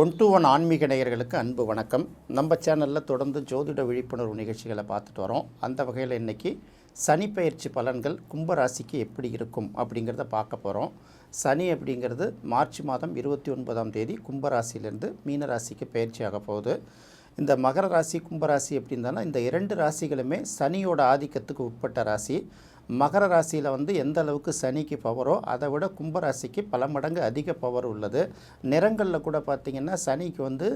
One to one ஆன்மீக நேயர்களுக்கு அன்பு வணக்கம். நம்ம சேனலில் தொடர்ந்து ஜோதிட விழிப்புணர்வு நிகழ்ச்சிகளை பார்த்துட்டு வரோம். அந்த வகையில் இன்றைக்கி சனி பயிற்சி பலன்கள் கும்பராசிக்கு எப்படி இருக்கும் அப்படிங்கிறத பார்க்க போகிறோம் சனி அப்படிங்கிறது மார்ச் மாதம் இருபத்தி ஒன்பதாம் தேதி கும்பராசியிலேருந்து மீனராசிக்கு பயிற்சி ஆக போகுது. இந்த மகர ராசி கும்பராசி அப்படின்னா இந்த இரண்டு ராசிகளுமே சனியோட ஆதிக்கத்துக்கு உட்பட்ட ராசி. மகர ராசியில் வந்து எந்த அளவுக்கு சனிக்கு பவரோ அதை விட கும்பராசிக்கு பல மடங்கு அதிக பவர் உள்ளது. நிறங்களில் கூட பார்த்திங்கன்னா சனிக்கு வந்து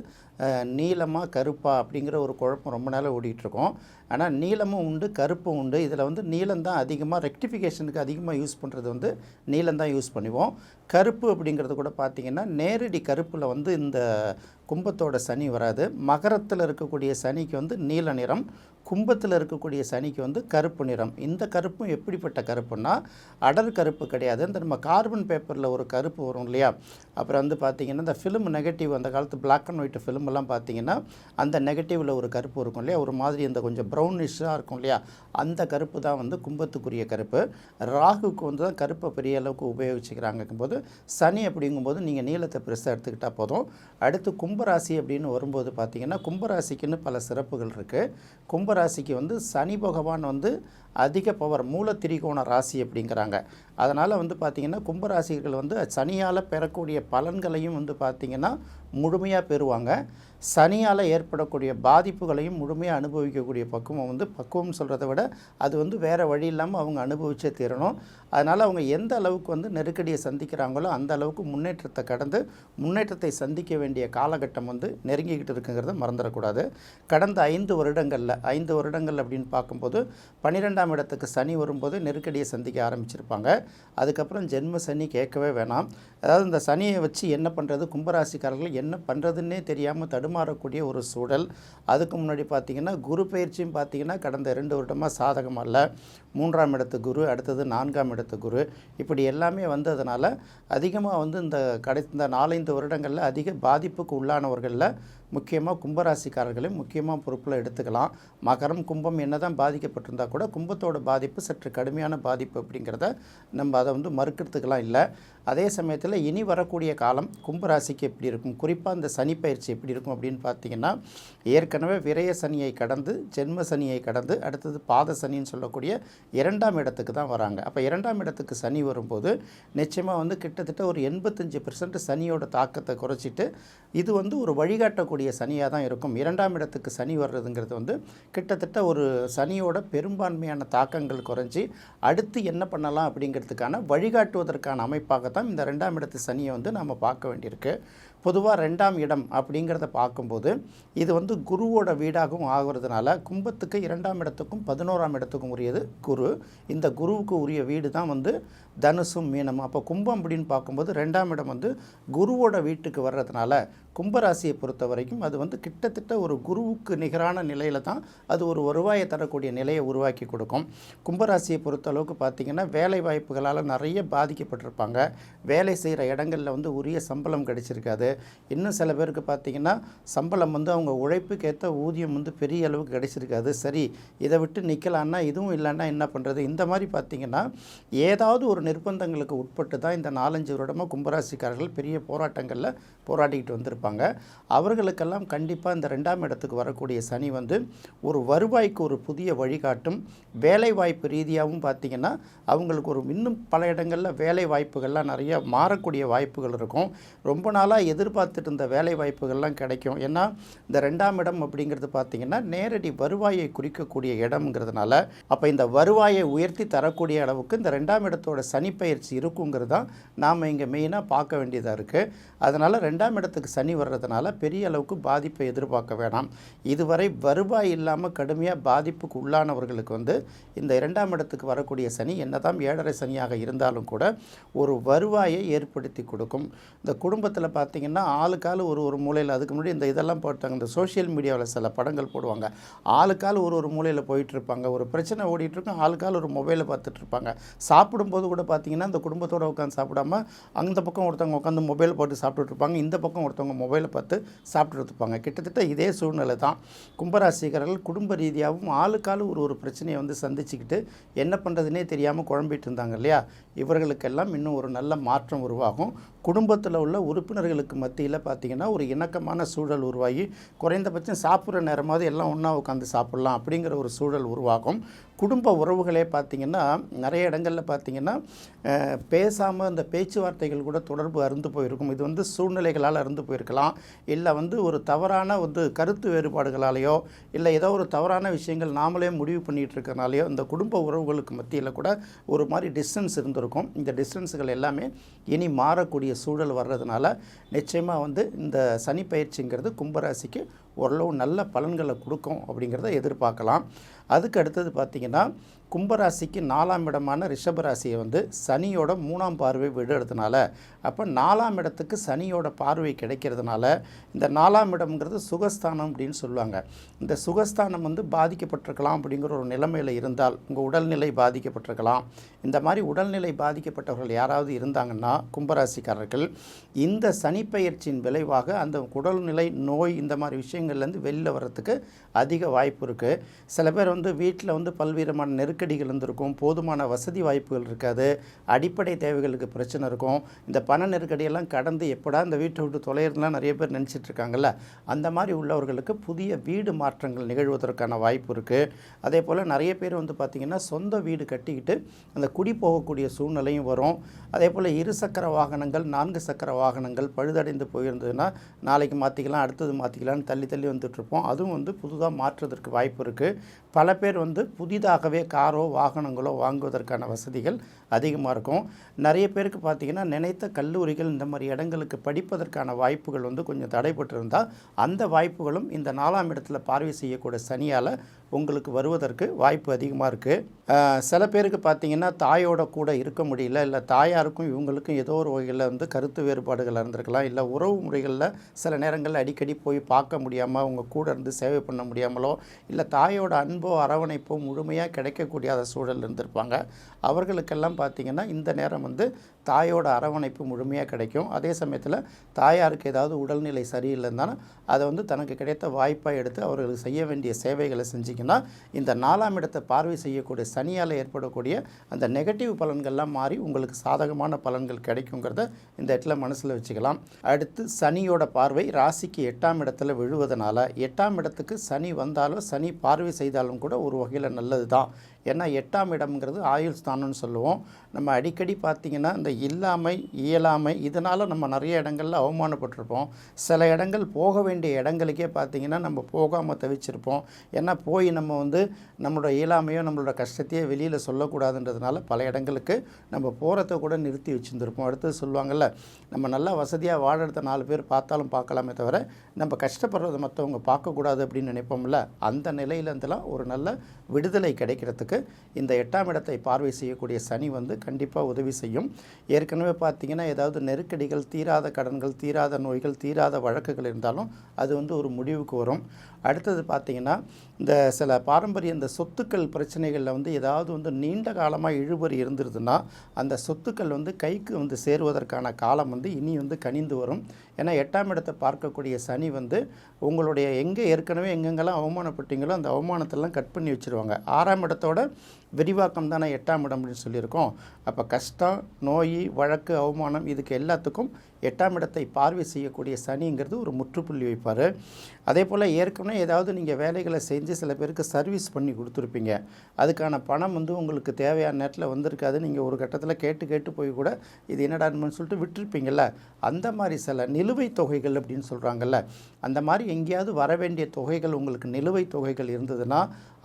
நீளமாக கருப்பா அப்படிங்கிற ஒரு குழப்பம் ரொம்ப நாளாக ஓடிட்டுருக்கோம். ஆனால் நீளமும் உண்டு கருப்பும் உண்டு. இதில் வந்து நீளம் தான் அதிகமாக ரெக்டிஃபிகேஷனுக்கு அதிகமாக யூஸ் பண்ணுறது வந்து நீளம் தான் யூஸ் பண்ணுவோம். கருப்பு அப்படிங்கிறது கூட பார்த்திங்கன்னா நேரடி கருப்பில் வந்து இந்த கும்பத்தோட சனி வராது. மகரத்தில் இருக்கக்கூடிய சனிக்கு வந்து நீல நிறம் கும்பத்தில் இருக்கக்கூடிய சனிக்கு வந்து கருப்பு நிறம். இந்த கருப்பும் எப்படிப்பட்ட கருப்புன்னா அடர் கருப்பு கிடையாது. இந்த நம்ம கார்பன் பேப்பரில் ஒரு கருப்பு வரும் இல்லையா? அப்புறம் வந்து பார்த்திங்கன்னா இந்த ஃபிலிம் நெகட்டிவ் அந்த காலத்து பிளாக் அண்ட் ஒயிட் ஃபிலிமெல்லாம் பார்த்தீங்கன்னா அந்த நெகட்டிவில் ஒரு கருப்பு இருக்கும் இல்லையா? ஒரு மாதிரி இந்த கொஞ்சம் ப்ரௌனிஷாக இருக்கும் இல்லையா? அந்த கருப்பு தான் வந்து கும்பத்துக்குரிய கருப்பு. ராகுக்கு வந்து தான் கருப்பை பெரிய அளவுக்கு உபயோகிச்சுக்கிறாங்க போது சனி அப்படிங்கும்போது நீங்கள் நீளத்தை பெருசாக எடுத்துக்கிட்டால் போதும். அடுத்து கும்பராசி அப்படின்னு வரும்போது பார்த்தீங்கன்னா கும்பராசிக்குன்னு பல சிறப்புகள் இருக்குது கும்பராசிக்கு வந்து சனி பகவான் வந்து அதிக பவர் மூல திரிகோண ராசி அப்படிங்கிறாங்க. அதனால் வந்து பார்த்திங்கன்னா கும்பராசிகள் வந்து சனியால் பெறக்கூடிய பலன்களையும் வந்து பார்த்திங்கன்னா முழுமையாக பெறுவாங்க. சனியால் ஏற்படக்கூடிய பாதிப்புகளையும் முழுமையாக அனுபவிக்கக்கூடிய பக்குவம் வந்து பக்குவம் சொல்கிறத விட அது வந்து வேறு வழி இல்லாமல் அவங்க அனுபவிச்சே தீரணும். அதனால் அவங்க எந்த அளவுக்கு வந்து நெருக்கடியை சந்திக்கிறாங்களோ அந்த அளவுக்கு முன்னேற்றத்தை கடந்து முன்னேற்றத்தை சந்திக்க வேண்டிய காலகட்டம் வந்து நெருங்கிக்கிட்டு இருக்குங்கிறத மறந்துடக்கூடாது. கடந்த ஐந்து வருடங்களில் ஐந்து வருடங்கள் அப்படின்னு பார்க்கும்போது பன்னிரெண்டாம் இடத்துக்கு சனி வரும்போது நெருக்கடியை சந்திக்க ஆரம்பிச்சிருப்பாங்க. அதுக்கப்புறம் ஜென்ம சனி கேட்கவே வேணாம். அதாவது இந்த சனியை வச்சு என்ன பண்ணுறது கும்பராசிக்காரர்கள் என்ன பண்ணுறதுன்னே தெரியாமல் தடுமாறக்கூடிய ஒரு சூழல். அதுக்கு முன்னாடி பார்த்திங்கன்னா குரு பயிற்சியும் பார்த்திங்கன்னா கடந்த ரெண்டு வருடமாக சாதகம் அல்ல. மூன்றாம் இடத்து குரு அடுத்தது நான்காம் இடத்து குரு. இப்படி எல்லாமே வந்ததுனால அதிகமாக வந்து இந்த கடை இந்த நாலஞ்சு வருடங்களில் அதிக பாதிப்புக்கு உள்ளானவர்களில் முக்கியமாக கும்பராசிக்காரர்களையும் முக்கியமாக பொறுப்பில் எடுத்துக்கலாம். மகரம் கும்பம் என்ன தான் பாதிக்கப்பட்டிருந்தால் கூட கும்பத்தோட பாதிப்பு சற்று கடுமையான பாதிப்பு அப்படிங்கிறத நம்ம அதை வந்து மறுக்கிறதுக்கெலாம் இல்லை. அதே சமயத்தில் இனி வரக்கூடிய காலம் கும்பராசிக்கு எப்படி இருக்கும்? குறிப்பாக இந்த சனி பயிற்சி எப்படி இருக்கும் அப்படின்னு பார்த்தீங்கன்னா ஏற்கனவே விரய சனியை கடந்து ஜென்ம சனியை கடந்து அடுத்தது பாத சனின்னு சொல்லக்கூடிய இரண்டாம் இடத்துக்கு தான் வராங்க. அப்போ இரண்டாம் இடத்துக்கு சனி வரும்போது நிச்சயமாக வந்து கிட்டத்தட்ட ஒரு எண்பத்தஞ்சு பெர்சன்ட் சனியோட தாக்கத்தை குறைச்சிட்டு இது வந்து ஒரு வழிகாட்டக்கூடிய சனியாக தான் இருக்கும். இரண்டாம் இடத்துக்கு சனி வர்றதுங்கிறது வந்து கிட்டத்தட்ட ஒரு சனியோட பெரும்பான்மையான தாக்கங்கள் குறைஞ்சி அடுத்து என்ன பண்ணலாம் அப்படிங்கிறதுக்கான வழிகாட்டுவதற்கான அமைப்பாகத்தான் இந்த ரெண்டாம் இடத்து சனியை வந்து நம்ம பார்க்க வேண்டியிருக்கு. பொதுவாக ரெண்டாம் இடம் அப்படிங்கிறத பார்க்கும்போது இது வந்து குருவோட வீடாகவும் ஆகிறதுனால கும்பத்துக்கு இரண்டாம் இடத்துக்கும் பதினோராம் இடத்துக்கும் உரியது குரு. இந்த குருவுக்கு உரிய வீடு தான் வந்து தனுசும் மீனமும். அப்போ கும்பம் அப்படின்னு பார்க்கும்போது ரெண்டாம் இடம் வந்து குருவோட வீட்டுக்கு வர்றதுனால கும்பராசியை பொறுத்த வரைக்கும் அது வந்து கிட்டத்தட்ட ஒரு குருவுக்கு நிகரான நிலையில் தான் அது ஒரு வருவாயை தரக்கூடிய நிலையை உருவாக்கி கொடுக்கும். கும்பராசியை பொறுத்த அளவுக்கு பார்த்திங்கன்னா வேலை வாய்ப்புகளால் நிறைய பாதிக்கப்பட்டிருப்பாங்க. வேலை செய்கிற இடங்களில் வந்து உரிய சம்பளம் கிடைச்சிருக்காது. இன்னும் சில பேருக்கு பார்த்திங்கன்னா சம்பளம் வந்து அவங்க உழைப்புக்கு ஏற்ற ஊதியம் வந்து பெரிய அளவுக்கு கிடைச்சிருக்காது. சரி இதை விட்டு நிற்கலான்னா இதுவும் இல்லைன்னா என்ன பண்ணுறது இந்த மாதிரி பார்த்திங்கன்னா ஏதாவது ஒரு நிர்பந்தங்களுக்கு உட்பட்டு தான் இந்த நாலஞ்சு வருடமாக கும்பராசிக்காரர்கள் பெரிய போராட்டங்களில் போராடிக்கிட்டு வந்திருப்பாங்க. அவர்களுக்கெல்லாம் கண்டிப்பாக இந்த ரெண்டாம் இடத்துக்கு வரக்கூடிய சனி வந்து ஒரு வருவாய்க்கு ஒரு புதிய வழிகாட்டும். வேலை வாய்ப்பு ரீதியாகவும் பார்த்திங்கன்னா அவங்களுக்கு ஒரு இன்னும் பல இடங்களில் வேலை வாய்ப்புகள்லாம் நிறைய மாறக்கூடிய வாய்ப்புகள் இருக்கும். ரொம்ப நாளாக எதிர்பார்த்துட்டு இருந்த வேலை வாய்ப்புகள்லாம் கிடைக்கும். ஏன்னா இந்த ரெண்டாம் இடம் அப்படிங்கிறது பார்த்திங்கன்னா நேரடி வருவாயை குறிக்கக்கூடிய இடம்ங்கிறதுனால அப்போ இந்த வருவாயை உயர்த்தி தரக்கூடிய அளவுக்கு இந்த ரெண்டாம் இடத்தோட சனிப்பயிற்சி இருக்குங்கிறது தான் நாம் இங்கே மெயினாக பார்க்க வேண்டியதாக இருக்குது அதனால் ரெண்டாம் இடத்துக்கு சனி வர்றதுனால பெரிய அளவுக்கு பாதிப்பை எதிர்பார்க்க வேணாம். இதுவரை வருவாய் இல்லாமல் கடுமையாக பாதிப்புக்கு உள்ளானவர்களுக்கு வந்து இந்த இரண்டாம் இடத்துக்கு வரக்கூடிய சனி என்னதான் ஏழரை சனியாக இருந்தாலும் கூட ஒரு வருவாயை ஏற்படுத்தி கொடுக்கும். இந்த குடும்பத்தில் பார்த்திங்கன்னா ஆளுக்கால் ஒரு ஒரு மூலையில் அதுக்கு முன்னாடி இந்த இதெல்லாம் போட்டாங்க. இந்த சோஷியல் மீடியாவில் சில படங்கள் போடுவாங்க. ஆளுக்கால் ஒரு ஒரு மூலையில் போயிட்டுருப்பாங்க. ஒரு பிரச்சனை ஓடிட்டுருக்கும் ஆளுக்கால் ஒரு மொபைலை பார்த்துட்ருப்பாங்க சாப்பிடும்போது கூட பார்த்தீங்கன்னா இந்த குடும்பத்தோடு உட்காந்து சாப்பிடாம அந்த பக்கம் ஒருத்தவங்க உட்காந்து மொபைல் போட்டு சாப்பிட்டுட்ருப்பாங்க இந்த பக்கம் ஒருத்தவங்க மொபைலை பார்த்து சாப்பிட்டுருப்பாங்க கிட்டத்தட்ட இதே சூழ்நிலை தான். கும்பராசிக்காரர்கள் குடும்ப ரீதியாகவும் ஆளுக்கால் ஒரு ஒரு பிரச்சனையை வந்து சந்திச்சுக்கிட்டு என்ன பண்ணுறதுனே தெரியாமல் குழம்பிட்டு இருந்தாங்க இல்லையா? இவர்களுக்கெல்லாம் இன்னும் ஒரு நல்ல மாற்றம் உருவாகும். குடும்பத்தில் உள்ள உறுப்பினர்களுக்கு மத்தியில் பார்த்திங்கன்னா ஒரு இணக்கமான சூழல் உருவாகி குறைந்தபட்சம் சாப்பிட்ற நேரமாவது எல்லாம் ஒன்றா உட்காந்து சாப்பிட்லாம் அப்படிங்கிற ஒரு சூழல் உருவாகும். குடும்ப உறவுகளே பார்த்திங்கன்னா நிறைய இடங்களில் பார்த்திங்கன்னா பேசாமல் அந்த பேச்சுவார்த்தைகள் கூட தொடர்பு அருந்து போயிருக்கும். இது வந்து சூழ்நிலைகளால் அருந்து போயிருக்கலாம். இல்லை வந்து ஒரு தவறான வந்து கருத்து வேறுபாடுகளாலேயோ இல்லை ஏதோ ஒரு தவறான விஷயங்கள் நாமளே முடிவு பண்ணிகிட்டு இருக்கனாலேயோ இந்த குடும்ப உறவுகளுக்கு மத்தியில் கூட ஒரு மாதிரி டிஸ்டன்ஸ் இருந்திருக்கும். இந்த டிஸ்டன்ஸுகள் எல்லாமே இனி மாறக்கூடிய சூழல் வர்றதுனால நிச்சயமாக வந்து இந்த சனி பயிற்சிங்கிறது கும்பராசிக்கு ஓரளவு நல்ல பலன்களை கொடுக்கும் அப்படிங்கிறத எதிர்பார்க்கலாம். அதுக்கு அடுத்தது பார்த்திங்கன்னா கும்பராசிக்கு நாலாம் இடமான ரிஷபராசியை வந்து சனியோட மூணாம் பார்வை விடுறதுனால அப்போ நாலாம் இடத்துக்கு சனியோட பார்வை கிடைக்கிறதுனால இந்த நாலாம் இடம்ங்கிறது சுகஸ்தானம் அப்படின்னு சொல்லுவாங்க. இந்த சுகஸ்தானம் வந்து பாதிக்கப்பட்டிருக்கலாம் அப்படிங்கிற ஒரு நிலைமையில் இருந்தால் உங்கள் உடல்நிலை பாதிக்கப்பட்டிருக்கலாம். இந்த மாதிரி உடல்நிலை பாதிக்கப்பட்டவர்கள் யாராவது இருந்தாங்கன்னா கும்பராசிக்காரர்கள் இந்த சனிப்பெயர்ச்சியின் விளைவாக அந்த உடல்நிலை நோய் இந்த மாதிரி விஷயங்கள்லேருந்து வெளியில் வர்றதுக்கு அதிக வாய்ப்பு இருக்குது சில பேர் வந்து வீட்டில் வந்து பல்வேறுமான நெருக்கடிகள் இருந்திருக்கும் போதுமான வசதி வாய்ப்புகள் இருக்காது அடிப்படை தேவைகளுக்கு பிரச்சனை இருக்கும். இந்த பண நெருக்கடியெல்லாம் கடந்து எப்படா இந்த வீட்டை விட்டு தொலைகிறதுலாம் நிறைய பேர் நினச்சிட்ருக்காங்கல்ல அந்த மாதிரி உள்ளவர்களுக்கு புதிய வீடு மாற்றங்கள் நிகழ்வதற்கான வாய்ப்பு இருக்குது அதே போல் நிறைய பேர் வந்து பார்த்திங்கன்னா சொந்த வீடு கட்டிக்கிட்டு அந்த குடி போகக்கூடிய சூழ்நிலையும் வரும். அதே போல் இருசக்கர வாகனங்கள் நான்கு சக்கர வாகனங்கள் பழுதடைந்து போயிருந்ததுன்னா நாளைக்கு மாற்றிக்கலாம் அடுத்தது மாற்றிக்கலாம்னு தள்ளி தள்ளி வந்துட்டுருப்போம். அதுவும் வந்து புதுதாக மாற்றுவதற்கு வாய்ப்பு இருக்குது பல பேர் வந்து புதிதாகவே காரோ வாகனங்களோ வாங்குவதற்கான வசதிகள் அதிகமாக இருக்கும். நிறைய பேருக்கு பார்த்திங்கன்னா நினைத்த கல்லூரிகள் இந்த மாதிரி இடங்களுக்கு படிப்பதற்கான வாய்ப்புகள் வந்து கொஞ்சம் தடைப்பட்டிருந்தால் அந்த வாய்ப்புகளும் இந்த நாலாம் இடத்துல பார்வை செய்யக்கூடிய சனியால் உங்களுக்கு வருவதற்கு வாய்ப்பு அதிகமாக இருக்குது. சில பேருக்கு பார்த்திங்கன்னா தாயோட கூட இருக்க முடியல இல்லை தாயாருக்கும் இவங்களுக்கும் ஏதோ ஒரு வகையில் வந்து கருத்து வேறுபாடுகள் இருந்திருக்கலாம் இல்லை உறவு முறைகளில் சில நேரங்களில் அடிக்கடி போய் பார்க்க முடியாமல் அவங்க கூட இருந்து சேவை பண்ண முடியாமலோ இல்லை தாயோட அன்போ அரவணைப்போ முழுமையாக கிடைக்கக்கூடிய சூழல் இருந்திருப்பாங்க. அவர்களுக்கெல்லாம் பார்த்திங்கன்னா இந்த நேரம் வந்து தாயோட அரவணைப்பு முழுமையாக கிடைக்கும். அதே சமயத்தில் தாயாருக்கு ஏதாவது உடல்நிலை சரியில்லைன்னா அதை வந்து தனக்கு கிடைத்த வாய்ப்பாக எடுத்து அவர்களுக்கு செய்ய வேண்டிய சேவைகளை செஞ்சிங்கன்னா இந்த நாலாம் இடத்தை பார்வை செய்யக்கூடிய சனியால் ஏற்படக்கூடிய அந்த நெகட்டிவ் பலன்கள்லாம் மாறி உங்களுக்கு சாதகமான பலன்கள் கிடைக்குங்கிறத இந்த இடத்துல மனசில் வச்சுக்கலாம். அடுத்து சனியோட பார்வை ராசிக்கு எட்டாம் இடத்துல விழுவதனால எட்டாம் இடத்துக்கு சனி வந்தாலும் சனி பார்வை செய்தாலும் கூட ஒரு வகையில் நல்லது தான் ஏன்னா எட்டாம் இடம்ங்கிறது ஆயுள் ஸ்தானம்னு சொல்லுவோம். நம்ம அடிக்கடி பார்த்திங்கன்னா இந்த இல்லாமை இயலாமை இதனால் நம்ம நிறைய இடங்களில் அவமானப்பட்டிருப்போம். சில இடங்கள் போக வேண்டிய இடங்களுக்கே பார்த்திங்கன்னா நம்ம போகாமல் தவிச்சிருப்போம். ஏன்னா போய் நம்ம வந்து நம்மளோட இயலாமையோ நம்மளோட கஷ்டத்தையோ வெளியில் சொல்லக்கூடாதுன்றதுனால பல இடங்களுக்கு நம்ம போகிறத கூட நிறுத்தி வச்சுருந்துருப்போம். அடுத்தது சொல்லுவாங்கள்ல நம்ம நல்லா வசதியாக வாழறத நாலு பேர் பார்த்தாலும் பார்க்கலாமே தவிர நம்ம கஷ்டப்படுறத மற்றவங்க பார்க்கக்கூடாது அப்படின்னு நினைப்போம்ல அந்த நிலையிலேருந்துலாம் ஒரு நல்ல விடுதலை கிடைக்கிறதுக்கு இந்த எட்டாம் இடத்தை பார்வை செய்யக்கூடிய சனி வந்து கண்டிப்பாக உதவி செய்யும். ஏற்கனவே பார்த்திங்கன்னா ஏதாவது நெருக்கடிகள் தீராத கடன்கள் தீராத நோய்கள் தீராத வழக்குகள் இருந்தாலும் அது வந்து ஒரு முடிவுக்கு வரும். அடுத்தது பார்த்திங்கன்னா இந்த சில பாரம்பரிய இந்த சொத்துக்கள் பிரச்சனைகளில் வந்து ஏதாவது வந்து நீண்ட காலமாக இழுபறி இருந்துருதுன்னா அந்த சொத்துக்கள் வந்து கைக்கு வந்து சேருவதற்கான காலம் வந்து இனி வந்து கனிந்து வரும். ஏன்னா எட்டாம் இடத்தை பார்க்கக்கூடிய சனி வந்து உங்களுடைய எங்கே ஏற்கனவே எங்கெங்கெல்லாம் அவமானப்பட்டீங்களோ அந்த அவமானத்தெல்லாம் கட் பண்ணி வச்சுருவாங்க. ஆறாம் இடத்தோட விரிவாக்கம் தானே எட்டாம் இடம் அப்படின்னு சொல்லியிருக்கோம். அப்போ கஷ்டம் நோய் வழக்கு அவமானம் இதுக்கு எல்லாத்துக்கும் எட்டாம் இடத்தை பார்வை செய்யக்கூடிய சனிங்கிறது ஒரு முற்றுப்புள்ளி வைப்பார். அதே போல் ஏற்கனவே ஏதாவது நீங்கள் வேலைகளை செஞ்சு சில பேருக்கு சர்வீஸ் பண்ணி கொடுத்துருப்பீங்க. அதுக்கான பணம் வந்து உங்களுக்கு தேவையான நேரத்தில் வந்திருக்காது. நீங்கள் ஒரு கட்டத்தில் கேட்டு கேட்டு போய் கூட இது என்னடான்னு சொல்லிட்டு விட்டுருப்பீங்கள்ல அந்த மாதிரி சில நிலுவைத் தொகைகள் அப்படின்னு சொல்கிறாங்கல்ல அந்த மாதிரி எங்கேயாவது வர வேண்டிய தொகைகள் உங்களுக்கு நிலுவைத் தொகைகள் இருந்ததுன்னா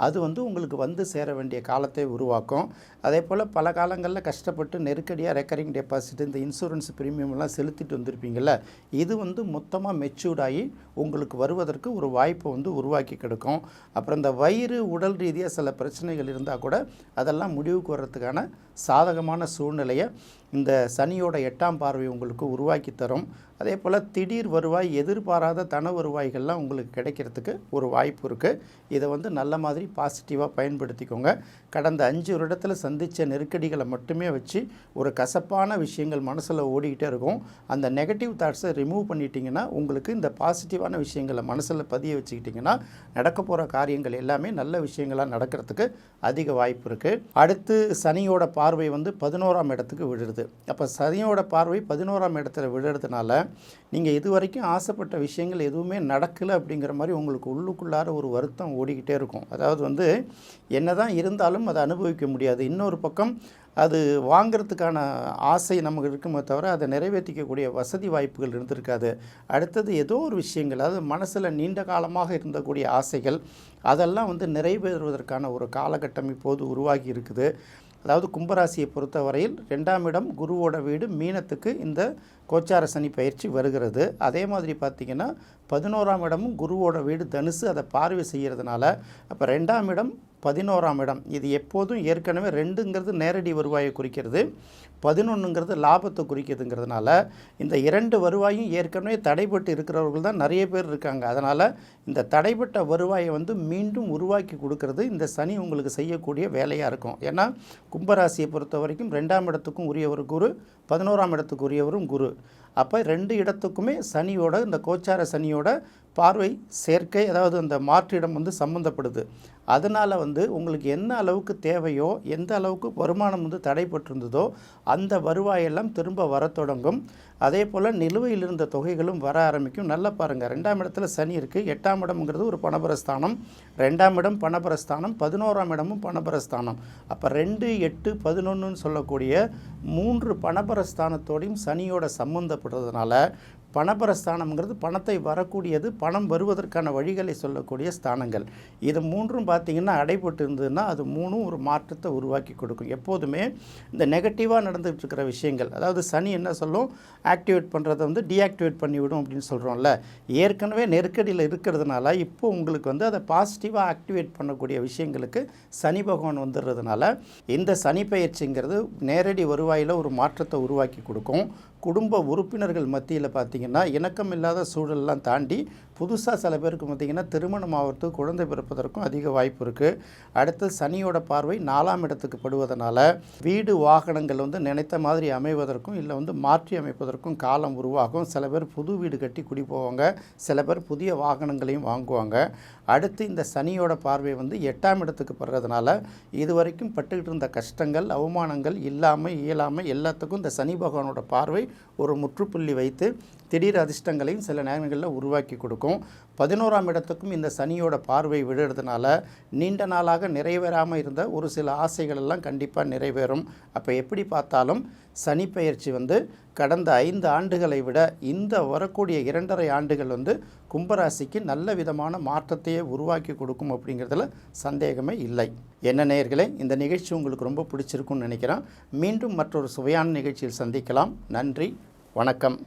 அது வந்து உங்களுக்கு வந்து சேர வேண்டிய காலத்தை உருவாக்கும். அதே போல் பல காலங்களில் கஷ்டப்பட்டு நெருக்கடியாக ரெக்கரிங் டெபாசிட் இந்த இன்சூரன்ஸ் ப்ரீமியம்லாம் செலுத்திட்டு வந்திருப்பீங்கள்ல இது வந்து மொத்தமாக மெச்சூர்டாகி உங்களுக்கு வருவதற்கு ஒரு வாய்ப்பை வந்து உருவாக்கி கெடுக்கும். அப்புறம் இந்த வயிறு உடல் ரீதியாக சில பிரச்சனைகள் இருந்தால் கூட அதெல்லாம் முடிவுக்கு வர்றதுக்கான சாதகமான சூழ்நிலையை இந்த சனியோட எட்டாம் பார்வை உங்களுக்கு உருவாக்கி தரும். அதே போல் திடீர் வருவாய் எதிர்பாராத தன வருவாய்கள்லாம் உங்களுக்கு கிடைக்கிறதுக்கு ஒரு வாய்ப்பு இருக்குது இதை வந்து நல்ல மாதிரி பாசிட்டிவாக பயன்படுத்திக்கோங்க. கடந்த அஞ்சு வருடத்தில் சந்தித்த நெருக்கடிகளை மட்டுமே வச்சு ஒரு கசப்பான விஷயங்கள் மனசில் ஓடிக்கிட்டே இருக்கும். அந்த நெகட்டிவ் தாட்ஸை ரிமூவ் பண்ணிட்டீங்கன்னா உங்களுக்கு இந்த பாசிட்டிவான விஷயங்களை மனசில் பதிய வச்சுக்கிட்டிங்கன்னா நடக்க போகிற காரியங்கள் எல்லாமே நல்ல விஷயங்களாக நடக்கிறதுக்கு அதிக வாய்ப்பு இருக்குது அடுத்து சனியோட பார்வை வந்து பதினோராம் இடத்துக்கு விழுறது அப்போ சனியோட பார்வை பதினோராம் இடத்துல விழுறதுனால நீங்கள் இது வரைக்கும் ஆசைப்பட்ட விஷயங்கள் எதுவுமே நடக்கலை அப்படிங்கிற மாதிரி உங்களுக்கு உள்ளுக்குள்ளார ஒரு வருத்தம் ஓடிக்கிட்டே இருக்கும். அதாவது வந்து என்னதான் இருந்தாலும் அதை அனுபவிக்க முடியாது. இன்னொரு பக்கம் அது வாங்கிறதுக்கான ஆசை நமக்கு இருக்குமே தவிர அதை நிறைவேற்றிக்கக்கூடிய வசதி வாய்ப்புகள் இருந்திருக்காது. அடுத்தது ஏதோ ஒரு விஷயங்கள் அதாவது மனசில் நீண்ட காலமாக இருந்தக்கூடிய ஆசைகள் அதெல்லாம் வந்து நிறைவேறுவதற்கான ஒரு காலகட்டம் இப்போது உருவாகி இருக்குது. அதாவது கும்பராசியை பொறுத்தவரையில் ரெண்டாம் இடம் குருவோட வீடு மீனத்துக்கு இந்த கோச்சார சனி பயிற்சி வருகிறது. அதே மாதிரி பார்த்திங்கன்னா பதினோராம் இடமும் குருவோட வீடு தனுசு அதை பார்வை செய்கிறதுனால அப்போ ரெண்டாம் இடம் பதினோராம் இடம். இது எப்போதும் ஏற்கனவே ரெண்டுங்கிறது நேரடி வருவாயை குறிக்கிறது. பதினொன்றுங்கிறது லாபத்தை குறிக்கிறதுங்கிறதுனால இந்த இரண்டு வருவாயும் ஏற்கனவே தடைபட்டு இருக்கிறவர்கள் தான் நிறைய பேர் இருக்காங்க. அதனால் இந்த தடைப்பட்ட வருவாயை வந்து மீண்டும் உருவாக்கி கொடுக்கறது இந்த சனி உங்களுக்கு செய்யக்கூடிய வேலையாக இருக்கும். ஏன்னா கும்பராசியை பொறுத்த வரைக்கும் ரெண்டாம் இடத்துக்கும் உரியவர் குரு பதினோராம் இடத்துக்கு உரியவரும் குரு. அப்போ ரெண்டு இடத்துக்குமே சனியோட இந்த கோச்சார சனியோட பார்வை சேர்க்கை அதாவது அந்த மாற்றிடம் வந்து சம்மந்தப்படுது அதனால் வந்து உங்களுக்கு என்ன அளவுக்கு தேவையோ எந்த அளவுக்கு வருமானம் வந்து தடைப்பட்டிருந்ததோ அந்த வருவாயெல்லாம் திரும்ப வர தொடங்கும். அதே போல் நிலுவையில் இருந்த தொகைகளும் வர ஆரம்பிக்கும். நல்லா பாருங்கள் ரெண்டாம் இடத்துல சனி இருக்குது எட்டாம் இடம்ங்கிறது ஒரு பணபரஸ்தானம். ரெண்டாம் இடம் பணபரஸ்தானம் பதினோராம் இடமும் பணபரஸ்தானம். அப்போ ரெண்டு எட்டு பதினொன்றுன்னு சொல்லக்கூடிய மூன்று பணபரஸ்தானத்தோடையும் சனியோட சம்மந்தப்படுறதுனால பணபரஸ்தானம்ங்கிறது பணத்தை வரக்கூடியது பணம் வருவதற்கான வழிகளை சொல்லக்கூடிய ஸ்தானங்கள். இது மூன்றும் பார்த்திங்கன்னா அடைபட்டு இருந்ததுன்னா அது மூணும் ஒரு மாற்றத்தை உருவாக்கி கொடுக்கும். எப்போதுமே இந்த நெகட்டிவாக நடந்துகிட்டு இருக்கிற விஷயங்கள் அதாவது சனி என்ன சொல்லும்? ஆக்டிவேட் பண்ணுறதை வந்து டீஆக்டிவேட் பண்ணிவிடும் அப்படின்னு சொல்கிறோம்ல ஏற்கனவே நெருக்கடியில் இருக்கிறதுனால இப்போ உங்களுக்கு வந்து அதை பாசிட்டிவாக ஆக்டிவேட் பண்ணக்கூடிய விஷயங்களுக்கு சனி பகவான் வந்துடுறதுனால இந்த சனி பயிற்சிங்கிறது நேரடி வருவாயில் ஒரு மாற்றத்தை உருவாக்கி கொடுக்கும். குடும்ப உறுப்பினர்கள் மத்தியில் பார்த்திங்கன்னா இணக்கம் இல்லாத சூழல்லாம் தாண்டி புதுசாக சில பேருக்கு பார்த்திங்கன்னா திருமணம் ஆகிறது குழந்தை பிறப்பதற்கும் அதிக வாய்ப்பு இருக்குது அடுத்து சனியோட பார்வை நாலாம் இடத்துக்கு படுவதனால வீடு வாகனங்கள் வந்து நினைத்த மாதிரி அமைவதற்கும் இல்லை வந்து மாற்றி அமைப்பதற்கும் காலம் உருவாகும். சில பேர் புது வீடு கட்டி குடி போவாங்க. சில பேர் புதிய வாகனங்களையும் வாங்குவாங்க. அடுத்து இந்த சனியோட பார்வை வந்து எட்டாம் இடத்துக்கு படுறதுனால இது வரைக்கும் பட்டுக்கிட்டு இருந்த கஷ்டங்கள் அவமானங்கள் இல்லாமல் இயலாமல் எல்லாத்துக்கும் இந்த சனி பகவானோட பார்வை ஒரு முற்றுப்புள்ளி வைத்து திடீர் அதிர்ஷ்டங்களையும் சில நேரங்களில் உருவாக்கி கொடுக்கும். பதினோராம் இடத்துக்கும் இந்த சனியோட பார்வை விழுறதுனால நீண்ட நாளாக நிறைவேறாமல் இருந்த ஒரு சில ஆசைகள் எல்லாம் கண்டிப்பாக நிறைவேறும். அப்போ எப்படி பார்த்தாலும் சனி பயிற்சி வந்து கடந்த ஐந்து ஆண்டுகளை விட இந்த வரக்கூடிய இரண்டரை ஆண்டுகள் வந்து கும்பராசிக்கு நல்ல விதமான மாற்றத்தையே உருவாக்கி கொடுக்கும் அப்படிங்கிறதுல சந்தேகமே இல்லை. என்ன நேயர்களே இந்த நிகழ்ச்சி உங்களுக்கு ரொம்ப பிடிச்சிருக்குன்னு நினைக்கிறேன். மீண்டும் மற்றொரு சுவையான நிகழ்ச்சியில் சந்திக்கலாம். நன்றி வணக்கம்.